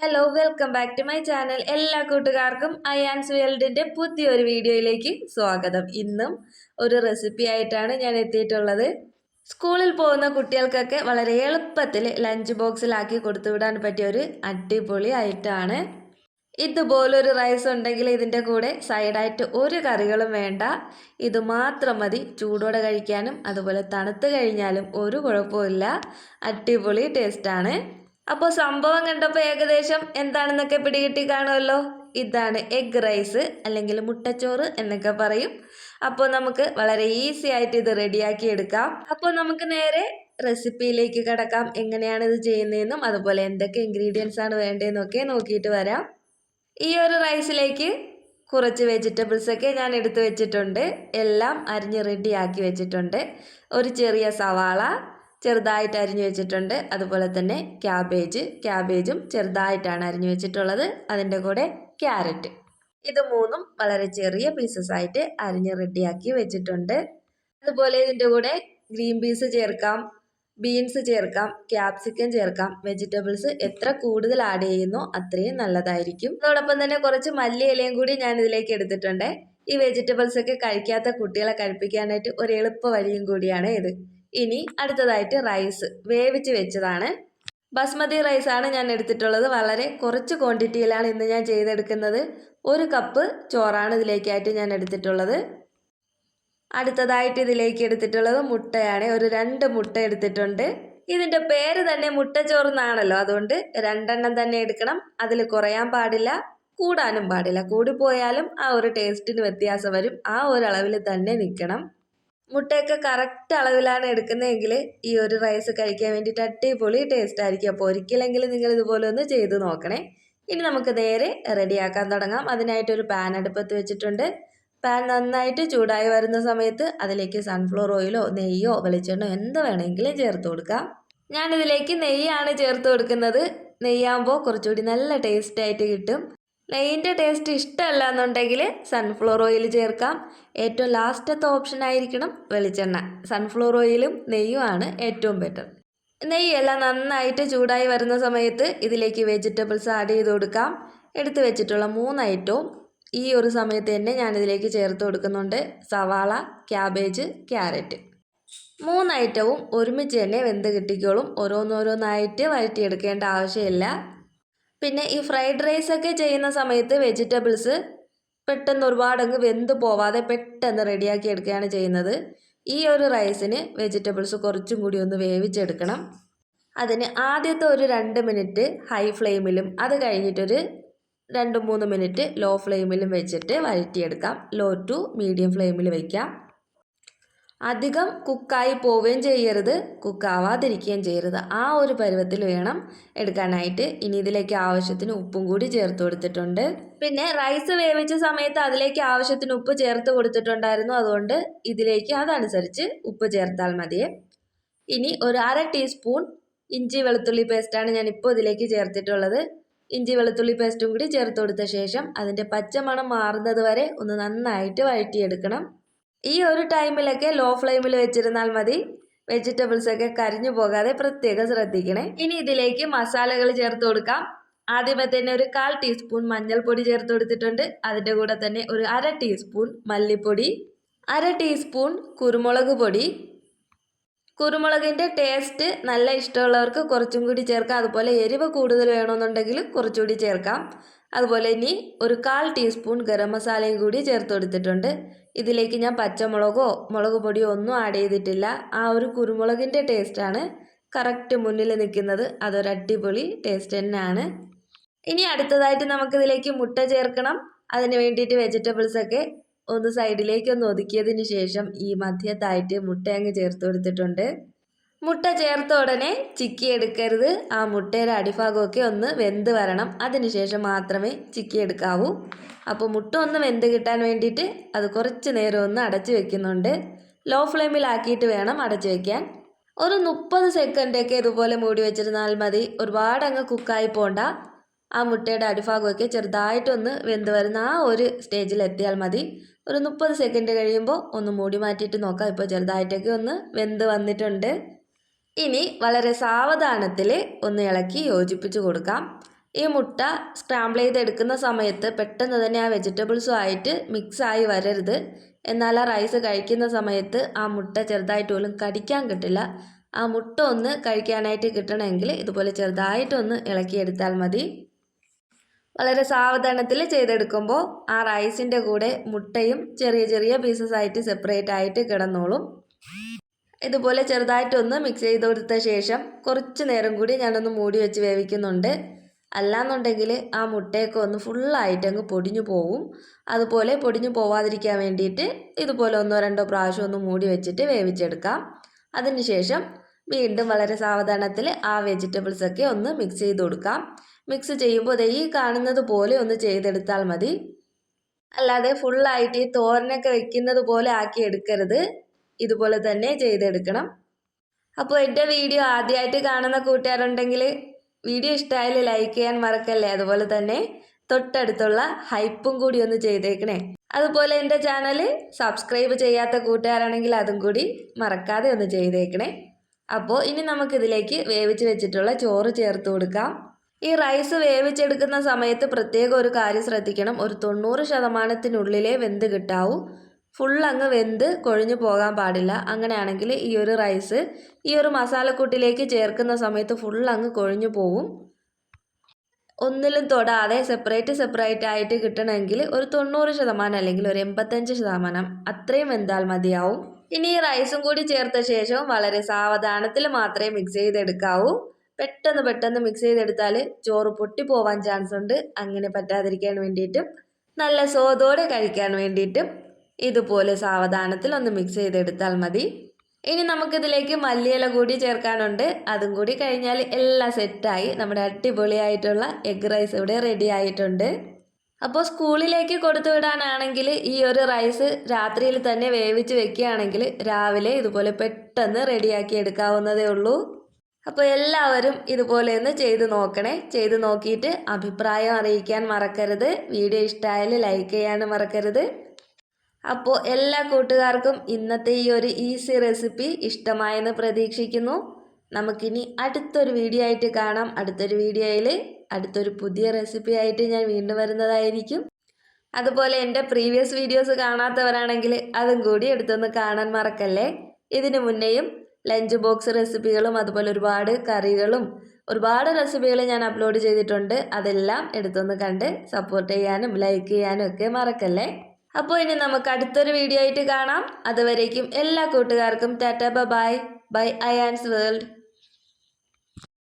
Hello welcome back to my channel എല്ലാ കൂട്ടുകാർക്കും അയാൻസ് വേൾഡിന്റെ പുതിയൊരു വീഡിയോയിലേക്ക് സ്വാഗതം. ഇന്നും ഒരു റെസിപ്പി ആയിട്ടാണ് ഞാൻ എത്തിയിട്ടുള്ളത്. സ്കൂളിൽ പോകുന്ന കുട്ടികൾക്കൊക്കെ വളരെ എളുപ്പത്തിൽ ലഞ്ച് ബോക്സിലാക്കി കൊടുത്തുവിടാൻ പറ്റിയ ഒരു അടിപൊളി ഐറ്റമാണ് ഇതുപോലൊരു റൈസ് ഉണ്ടെങ്കിൽ ഇതിന്റെ കൂടെ സൈഡായിട്ട് ഒരു കറികളും വേണ്ട. ഇത് മാത്രം മതി. ചൂടോടെ കഴിക്കാനും അതുപോലെ തണുത്ത് കഴിഞ്ഞാലും ഒരു കുഴപ്പമില്ല അടിപൊളി ടേസ്റ്റാണ് അപ്പോൾ സംഭവം കണ്ടപ്പോൾ ഏകദേശം എന്താണെന്നൊക്കെ പിടികിട്ടി കാണുമല്ലോ? ഇതാണ് എഗ് റൈസ് അല്ലെങ്കിൽ മുട്ടച്ചോറ് എന്നൊക്കെ പറയും. അപ്പോൾ നമുക്ക് വളരെ ഈസി ആയിട്ട് ഇത് റെഡിയാക്കി എടുക്കാം. അപ്പോൾ നമുക്ക് നേരെ റെസിപ്പിയിലേക്ക് കടക്കാം. എങ്ങനെയാണ് ഇത് ചെയ്യുന്നതെന്നും അതുപോലെ എന്തൊക്കെ ഇൻഗ്രീഡിയൻസ് ആണ് വേണ്ടതെന്നൊക്കെ നോക്കിയിട്ട് വരാം. ഈ ഒരു റൈസിലേക്ക് കുറച്ച് വെജിറ്റബിൾസ് ഒക്കെ ഞാൻ എടുത്തു വെച്ചിട്ടുണ്ട്. എല്ലാം അരിഞ്ഞ് റെഡിയാക്കി വെച്ചിട്ടുണ്ട്. ഒരു ചെറിയ സവാള ചെറുതായിട്ട് അരിഞ്ഞു വെച്ചിട്ടുണ്ട്. അതുപോലെ തന്നെ ക്യാബേജ് ക്യാബേജും ചെറുതായിട്ടാണ് അരിഞ്ഞു വെച്ചിട്ടുള്ളത്. അതിന്റെ കൂടെ ക്യാരറ്റ് ഇത് മൂന്നും വളരെ ചെറിയ പീസസ് ആയിട്ട് അരിഞ്ഞ് റെഡിയാക്കി വെച്ചിട്ടുണ്ട്. അതുപോലെ ഇതിന്റെ കൂടെ ഗ്രീൻ പീസ് ചേർക്കാം ബീൻസ് ചേർക്കാം ക്യാപ്സിക്കം ചേർക്കാം. വെജിറ്റബിൾസ് എത്ര കൂടുതൽ ആഡ് ചെയ്യുന്നോ അത്രയും നല്ലതായിരിക്കും. അതോടൊപ്പം തന്നെ കുറച്ച് മല്ലി ഇലയും കൂടി ഞാൻ ഇതിലേക്ക് എടുത്തിട്ടുണ്ട്. ഈ വെജിറ്റബിൾസ് ഒക്കെ കഴിക്കാത്ത കുട്ടികളെ കഴിപ്പിക്കാനായിട്ട് ഒരു എളുപ്പ വഴിയും കൂടിയാണ് ഇത്. ഇനി അടുത്തതായിട്ട് റൈസ് വേവിച്ച് വെച്ചതാണ്. ബസ്മതി റൈസാണ് ഞാൻ എടുത്തിട്ടുള്ളത്. വളരെ കുറച്ച് ക്വാണ്ടിറ്റിയിലാണ് ഇന്ന് ഞാൻ ചെയ്തെടുക്കുന്നത്. ഒരു കപ്പ് ചോറാണ് ഇതിലേക്കായിട്ട് ഞാൻ എടുത്തിട്ടുള്ളത്. അടുത്തതായിട്ട് ഇതിലേക്ക് എടുത്തിട്ടുള്ളത് മുട്ടയാണ്. ഒരു രണ്ട് മുട്ട എടുത്തിട്ടുണ്ട്. ഇതിന്റെ പേര് തന്നെ മുട്ടച്ചോറ് എന്നാണല്ലോ അതുകൊണ്ട് രണ്ടെണ്ണം തന്നെ എടുക്കണം. അതിൽ കുറയാൻ പാടില്ല കൂടാനും പാടില്ല. കൂടിപ്പോയാലും ആ ഒരു ടേസ്റ്റിന് വ്യത്യാസം വരും. ആ ഒരു അളവിൽ തന്നെ നിൽക്കണം. മുട്ടയൊക്കെ കറക്റ്റ് അളവിലാണ് എടുക്കുന്നതെങ്കിൽ ഈ ഒരു റൈസ് കഴിക്കാൻ വേണ്ടിയിട്ട് അടിപൊളി ടേസ്റ്റ് ആയിരിക്കും. അപ്പോൾ ഒരിക്കലെങ്കിലും നിങ്ങൾ ഇതുപോലെ ഒന്ന് ചെയ്ത് നോക്കണേ. ഇനി നമുക്ക് നേരെ റെഡിയാക്കാൻ തുടങ്ങാം. അതിനായിട്ടൊരു പാൻ അടുപ്പത്ത് വെച്ചിട്ടുണ്ട്. പാൻ നന്നായിട്ട് ചൂടായി വരുന്ന സമയത്ത് അതിലേക്ക് സൺഫ്ലവർ ഓയിലോ നെയ്യോ വെളിച്ചെണ്ണോ എന്ത് വേണമെങ്കിലും ചേർത്ത് കൊടുക്കാം. ഞാനിതിലേക്ക് നെയ്യാണ് ചേർത്ത് കൊടുക്കുന്നത്. നെയ്യാകുമ്പോൾ കുറച്ചുകൂടി നല്ല ടേസ്റ്റ് ആയിട്ട് കിട്ടും. നെയ്യിന്റെ ടേസ്റ്റ് ഇഷ്ടമല്ല എന്നുണ്ടെങ്കിൽ സൺഫ്ലവർ ഓയിൽ ചേർക്കാം. ഏറ്റവും ലാസ്റ്റത്തെ ഓപ്ഷൻ ആയിരിക്കണം വെളിച്ചെണ്ണ. സൺഫ്ലവർ ഓയിലും നെയ്യുമാണ് ഏറ്റവും ബെറ്റർ നെയ്യെല്ലാം നന്നായിട്ട് ചൂടായി വരുന്ന സമയത്ത് ഇതിലേക്ക് വെജിറ്റബിൾസ് ആഡ് ചെയ്ത് കൊടുക്കാം. എടുത്തു വെച്ചിട്ടുള്ള മൂന്ന് ഐറ്റവും ഈ ഒരു സമയത്ത് തന്നെ ഞാനിതിലേക്ക് ചേർത്ത് കൊടുക്കുന്നുണ്ട്. സവാള ക്യാബേജ് ക്യാരറ്റ് മൂന്ന് ഐറ്റവും ഒരുമിച്ച് തന്നെ വെന്ത് കിട്ടിക്കോളും. ഓരോന്നോരോന്നായിട്ട് വഴറ്റിയെടുക്കേണ്ട ആവശ്യമില്ല. പിന്നെ ഈ ഫ്രൈഡ് റൈസ് ഒക്കെ ചെയ്യുന്ന സമയത്ത് വെജിറ്റബിൾസ് പെട്ടെന്ന് ഒരുപാടങ്ങ് വെന്ത് പോവാതെ പെട്ടെന്ന് റെഡിയാക്കി എടുക്കുകയാണ് ചെയ്യുന്നത്. ഈ ഒരു റൈസിന് വെജിറ്റബിൾസ് കുറച്ചും കൂടി ഒന്ന് വേവിച്ചെടുക്കണം. അതിന് ആദ്യത്തെ ഒരു രണ്ട് മിനിറ്റ് ഹൈ ഫ്ലെയിമിലും അത് കഴിഞ്ഞിട്ടൊരു രണ്ട് മൂന്ന് മിനിറ്റ് ലോ ഫ്ലെയിമിലും വെച്ചിട്ട് വഴറ്റിയെടുക്കാം. ലോ ടു മീഡിയം ഫ്ലെയിമിൽ വയ്ക്കാം അധികം കുക്കായി പോവുകയും ചെയ്യരുത്. കുക്കാവാതിരിക്കുകയും ചെയ്യരുത്. ആ ഒരു പരുവത്തിൽ വേണം എടുക്കാനായിട്ട്. ഇനി ഇതിലേക്ക് ആവശ്യത്തിന് ഉപ്പും കൂടി ചേർത്ത് കൊടുത്തിട്ടുണ്ട്. പിന്നെ റൈസ് വേവിച്ച സമയത്ത് അതിലേക്ക് ആവശ്യത്തിന് ഉപ്പ് ചേർത്ത് കൊടുത്തിട്ടുണ്ടായിരുന്നു. അതുകൊണ്ട് ഇതിലേക്ക് അതനുസരിച്ച് ഉപ്പ് ചേർത്താൽ മതിയെ. ഇനി ഒരു അര ടീസ്പൂൺ ഇഞ്ചി വെളുത്തുള്ളി പേസ്റ്റാണ് ഞാൻ ഇപ്പോൾ ഇതിലേക്ക് ചേർത്തിട്ടുള്ളത്. ഇഞ്ചി വെളുത്തുള്ളി പേസ്റ്റും കൂടി ചേർത്ത് കൊടുത്ത ശേഷം അതിന്റെ പച്ചമണം മാറുന്നത് വരെ ഒന്ന് നന്നായിട്ട് വഴറ്റിയെടുക്കണം. ഈ ഒരു ടൈമിലൊക്കെ ലോ ഫ്ലെയിമിൽ വെച്ചിരുന്നാൽ മതി. വെജിറ്റബിൾസ് ഒക്കെ കരിഞ്ഞു പോകാതെ പ്രത്യേകം ശ്രദ്ധിക്കണേ. ഇനി ഇതിലേക്ക് മസാലകൾ ചേർത്ത് കൊടുക്കാം. ആദ്യമേ തന്നെ ഒരു കാൽ ടീസ്പൂൺ മഞ്ഞൾപ്പൊടി ചേർത്ത് കൊടുത്തിട്ടുണ്ട്. അതിന്റെ കൂടെ തന്നെ ഒരു അര ടീസ്പൂൺ മല്ലിപ്പൊടി അര ടീസ്പൂൺ കുരുമുളക് പൊടി കുരുമുളകിന്റെ ടേസ്റ്റ് നല്ല ഇഷ്ടമുള്ളവർക്ക് കുറച്ചും കൂടി ചേർക്കാം. അതുപോലെ എരിവ് കൂടുതൽ വേണമെന്നുണ്ടെങ്കിൽ കുറച്ചുകൂടി ചേർക്കാം. അതുപോലെ ഇനി ഒരു കാൽ ടീസ്പൂൺ ഗരം മസാലയും കൂടി ചേർത്ത് കൊടുത്തിട്ടുണ്ട്. ഇതിലേക്ക് ഞാൻ പച്ചമുളകോ മുളക് പൊടിയോ ഒന്നും ആഡ് ചെയ്തിട്ടില്ല. ആ ഒരു കുരുമുളകിന്റെ ടേസ്റ്റാണ് കറക്റ്റ് മുന്നിൽ നിൽക്കുന്നത്. അതൊരു അടിപൊളി ടേസ്റ്റ് തന്നെയാണ്. ഇനി അടുത്തതായിട്ട് നമുക്കിതിലേക്ക് മുട്ട ചേർക്കണം. അതിന് വേണ്ടിയിട്ട് വെജിറ്റബിൾസൊക്കെ ഒന്ന് സൈഡിലേക്കൊന്ന് ഒതുക്കിയതിന് ശേഷം ഈ മധ്യത്തായിട്ട് മുട്ട അങ്ങ് ചേർത്ത് കൊടുത്തിട്ടുണ്ട്. മുട്ട ചേർത്ത ഉടനെ ചിക്കി എടുക്കരുത്. ആ മുട്ടയുടെ അടിഭാഗമൊക്കെ ഒന്ന് വെന്ത് വരണം. അതിനുശേഷം മാത്രമേ ചിക്കി എടുക്കാവൂ. അപ്പോൾ മുട്ട ഒന്ന് വെന്ത് കിട്ടാൻ വേണ്ടിയിട്ട് അത് കുറച്ച് നേരം ഒന്ന് അടച്ചു വെക്കുന്നുണ്ട്. ലോ ഫ്ലെയിമിലാക്കിയിട്ട് വേണം അടച്ചു വെക്കാൻ. ഒരു മുപ്പത് സെക്കൻഡൊക്കെ ഇതുപോലെ മൂടി വെച്ചിരുന്നാൽ മതി. ഒരുപാട് അങ്ങ് കുക്കായി പോണ്ട. ആ മുട്ടയുടെ അടിഭാഗമൊക്കെ ചെറുതായിട്ടൊന്ന് വെന്ത് വരുന്ന ആ ഒരു സ്റ്റേജിൽ എത്തിയാൽ മതി. ഒരു മുപ്പത് സെക്കൻഡ് കഴിയുമ്പോൾ ഒന്ന് മൂടി മാറ്റിയിട്ട് നോക്കാം. ഇപ്പോൾ ചെറുതായിട്ടൊക്കെ ഒന്ന് വെന്ത് വന്നിട്ടുണ്ട്. ഇനി വളരെ സാവധാനത്തിൽ ഒന്ന് ഇളക്കി യോജിപ്പിച്ച് കൊടുക്കാം. ഈ മുട്ട സ്ക്രാമ്പിൾ ചെയ്തെടുക്കുന്ന സമയത്ത് പെട്ടെന്ന് തന്നെ ആ വെജിറ്റബിൾസും ആയിട്ട് മിക്സ് ആയി വരരുത്. എന്നാൽ ആ റൈസ് കഴിക്കുന്ന സമയത്ത് ആ മുട്ട ചെറുതായിട്ട് പോലും കടിക്കാൻ കിട്ടില്ല. ആ മുട്ട ഒന്ന് കഴിക്കാനായിട്ട് കിട്ടണമെങ്കിൽ ഇതുപോലെ ചെറുതായിട്ടൊന്ന് ഇളക്കിയെടുത്താൽ മതി. വളരെ സാവധാനത്തിൽ ചെയ്തെടുക്കുമ്പോൾ ആ റൈസിന്റെ കൂടെ മുട്ടയും ചെറിയ ചെറിയ പീസസ് ആയിട്ട് സെപ്പറേറ്റ് ആയിട്ട് കിടന്നോളും. ഇതുപോലെ ചെറുതായിട്ടൊന്ന് മിക്സ് ചെയ്ത് കൊടുത്ത ശേഷം കുറച്ച് നേരം കൂടി ഞാനൊന്ന് മൂടി വെച്ച് വേവിക്കുന്നുണ്ട്. അല്ലാന്നുണ്ടെങ്കിൽ ആ മുട്ടയൊക്കെ ഒന്ന് ഫുള്ളായിട്ട് അങ്ങ് പൊടിഞ്ഞു പോവും. അതുപോലെ പൊടിഞ്ഞു പോവാതിരിക്കാൻ വേണ്ടിയിട്ട് ഇതുപോലെ ഒന്നോ രണ്ടോ പ്രാവശ്യം ഒന്ന് മൂടി വെച്ചിട്ട് വേവിച്ചെടുക്കാം. അതിനുശേഷം വീണ്ടും വളരെ സാവധാനത്തിൽ ആ വെജിറ്റബിൾസൊക്കെ ഒന്ന് മിക്സ് ചെയ്ത് കൊടുക്കാം. മിക്സ് ചെയ്യുമ്പോൾ ദേ ഈ കാണുന്നത് പോലെ ഒന്ന് ചെയ്തെടുത്താൽ മതി. അല്ലാതെ ഫുള്ളായിട്ട് ഈ തോരനൊക്കെ വെക്കുന്നത് പോലെ ആക്കി എടുക്കരുത്. ഇതുപോലെ തന്നെ ചെയ്തെടുക്കണം. അപ്പോൾ എന്റെ വീഡിയോ ആദ്യമായിട്ട് കാണുന്ന കൂട്ടുകാരുണ്ടെങ്കിൽ വീഡിയോ ഇഷ്ടമായാലും ലൈക്ക് ചെയ്യാൻ മറക്കല്ലേ? അതുപോലെ തന്നെ തൊട്ടടുത്തുള്ള ഹൈപ്പും കൂടി ഒന്ന് ചെയ്തേക്കണേ. അതുപോലെ എന്റെ ചാനൽ സബ്സ്ക്രൈബ് ചെയ്യാത്ത കൂട്ടുകാരാണെങ്കിൽ അതും കൂടി മറക്കാതെ ഒന്ന് ചെയ്തേക്കണേ. അപ്പോൾ ഇനി നമുക്കിതിലേക്ക് വേവിച്ച് വെച്ചിട്ടുള്ള ചോറ് ചേർത്ത് കൊടുക്കാം. ഈ റൈസ് വേവിച്ചെടുക്കുന്ന സമയത്ത് പ്രത്യേകം ഒരു കാര്യം ശ്രദ്ധിക്കണം. ഒരു തൊണ്ണൂറ് ശതമാനത്തിനുള്ളിലേ വെന്ത് കിട്ടാവൂ. ഫുൾ അങ്ങ് വെന്ത് കൊഴിഞ്ഞു പോകാൻ പാടില്ല. അങ്ങനെയാണെങ്കിൽ ഈ ഒരു റൈസ് ഈ ഒരു മസാലക്കൂട്ടിലേക്ക് ചേർക്കുന്ന സമയത്ത് ഫുൾ അങ്ങ് കൊഴിഞ്ഞു പോവും. ഒന്നിലും തൊടാതെ സെപ്പറേറ്റ് സെപ്പറേറ്റ് ആയിട്ട് കിട്ടണമെങ്കിൽ ഒരു തൊണ്ണൂറ് ശതമാനം അല്ലെങ്കിൽ ഒരു എൺപത്തഞ്ച് ശതമാനം അത്രയും വെന്താൽ മതിയാവും. ഇനി ഈ റൈസും കൂടി ചേർത്ത ശേഷം വളരെ സാവധാനത്തിൽ മാത്രമേ മിക്സ് ചെയ്തെടുക്കാവൂ. പെട്ടെന്ന് പെട്ടെന്ന് മിക്സ് ചെയ്തെടുത്താൽ ചോറ് പൊട്ടിപ്പോവാൻ ചാൻസ് ഉണ്ട്. അങ്ങനെ പറ്റാതിരിക്കാൻ വേണ്ടിയിട്ടും നല്ല സ്വാദോടെ കഴിക്കാൻ വേണ്ടിയിട്ടും ഇതുപോലെ സാവധാനത്തിൽ ഒന്ന് മിക്സ് ചെയ്തെടുത്താൽ മതി. ഇനി നമുക്കിതിലേക്ക് മല്ലിയില കൂടി ചേർക്കാനുണ്ട്. അതും കൂടി കഴിഞ്ഞാൽ എല്ലാം സെറ്റായി നമ്മുടെ അടിപൊളിയായിട്ടുള്ള എഗ് റൈസ് ഇവിടെ റെഡി ആയിട്ടുണ്ട്. അപ്പോൾ സ്കൂളിലേക്ക് കൊടുത്തു വിടാനാണെങ്കിൽ ഈ ഒരു റൈസ് രാത്രിയിൽ തന്നെ വേവിച്ച് വെക്കുകയാണെങ്കിൽ രാവിലെ ഇതുപോലെ പെട്ടെന്ന് റെഡിയാക്കി എടുക്കാവുന്നതേ ഉള്ളൂ. അപ്പോൾ എല്ലാവരും ഇതുപോലെ ഒന്ന് ചെയ്ത് നോക്കണേ. ചെയ്ത് നോക്കിയിട്ട് അഭിപ്രായം അറിയിക്കാൻ മറക്കരുത്. വീഡിയോ ഇഷ്ടമായാലും ലൈക്ക് ചെയ്യാനും മറക്കരുത്. അപ്പോൾ എല്ലാ കൂട്ടുകാർക്കും ഇന്നത്തെ ഈ ഒരു ഈസി റെസിപ്പി ഇഷ്ടമായെന്ന് പ്രതീക്ഷിക്കുന്നു. നമുക്കിനി അടുത്തൊരു വീഡിയോ ആയിട്ട് കാണാം. അടുത്തൊരു വീഡിയോയിൽ അടുത്തൊരു പുതിയ റെസിപ്പി ആയിട്ട് ഞാൻ വീണ്ടും വരുന്നതായിരിക്കും. അതുപോലെ എന്റെ പ്രീവിയസ് വീഡിയോസ് കാണാത്തവരാണെങ്കിൽ അതും കൂടി എടുത്തൊന്ന് കാണാൻ മറക്കല്ലേ? ഇതിനു മുന്നേയും ലഞ്ച് ബോക്സ് റെസിപ്പികളും അതുപോലെ ഒരുപാട് കറികളും ഒരുപാട് റെസിപ്പികൾ ഞാൻ അപ്ലോഡ് ചെയ്തിട്ടുണ്ട്. അതെല്ലാം എടുത്തൊന്ന് കണ്ട് സപ്പോർട്ട് ചെയ്യാനും ലൈക്ക് ചെയ്യാനും ഒക്കെ മറക്കല്ലേ? അപ്പോൾ ഇനി നമുക്ക് അടുത്തൊരു വീഡിയോ ആയിട്ട് കാണാം. അതുവരേക്കും എല്ലാ കൂട്ടുകാർക്കും ടാറ്റ ബൈ ബൈ അയാൻസ് വേൾഡ്.